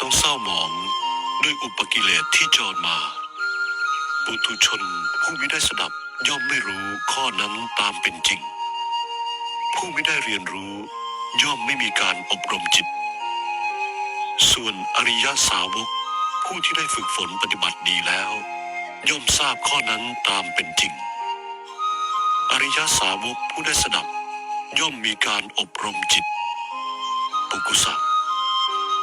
ต้องเศร้าหมองด้วยอุปกิเลสที่จรมา ปุถุชนผู้ไม่ได้สดับย่อมไม่รู้ข้อนั้นตามเป็นจริง ผู้ไม่ได้เรียนรู้ย่อมไม่มีการอบรมจิต ส่วนอริยสาวก ผู้ที่ได้ฝึกฝนปฏิบัติดีแล้ว ย่อมทราบข้อนั้นตามเป็นจริง อริยสาวกผู้ได้สดับ ย่อมมีการอบรมจิต ปุกุสะ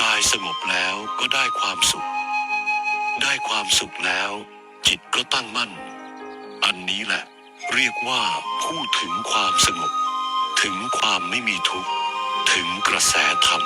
กายสงบแล้วก็ได้ความสุข ได้ความสุขแล้ว จิตก็ตั้งมั่น อันนี้แหละ เรียกว่าพูดถึงความสงบ ถึงความไม่มีทุกข์ ถึงกระแสธรรม